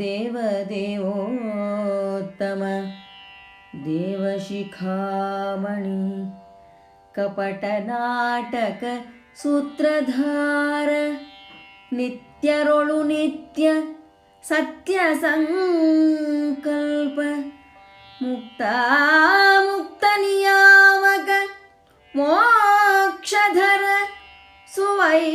देवदेवोत्तम। देवशिखामणि कपटनाटक सूत्रधार नित्यरोळु नित्य सत्यसङ्कल्प मुक्ता मुक्तनियामक मोक्षधर सुवैकुण्ठपति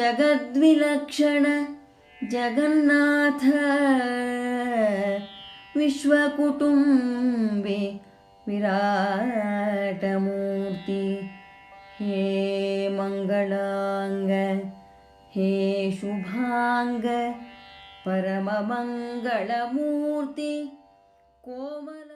जगद्विलक्षण जगन्नाथ विश्वकुटुम्बे विराटमूर्ति। हे मङ्गलाङ्ग हे शुभाङ्ग परममङ्गलमूर्ति कोमल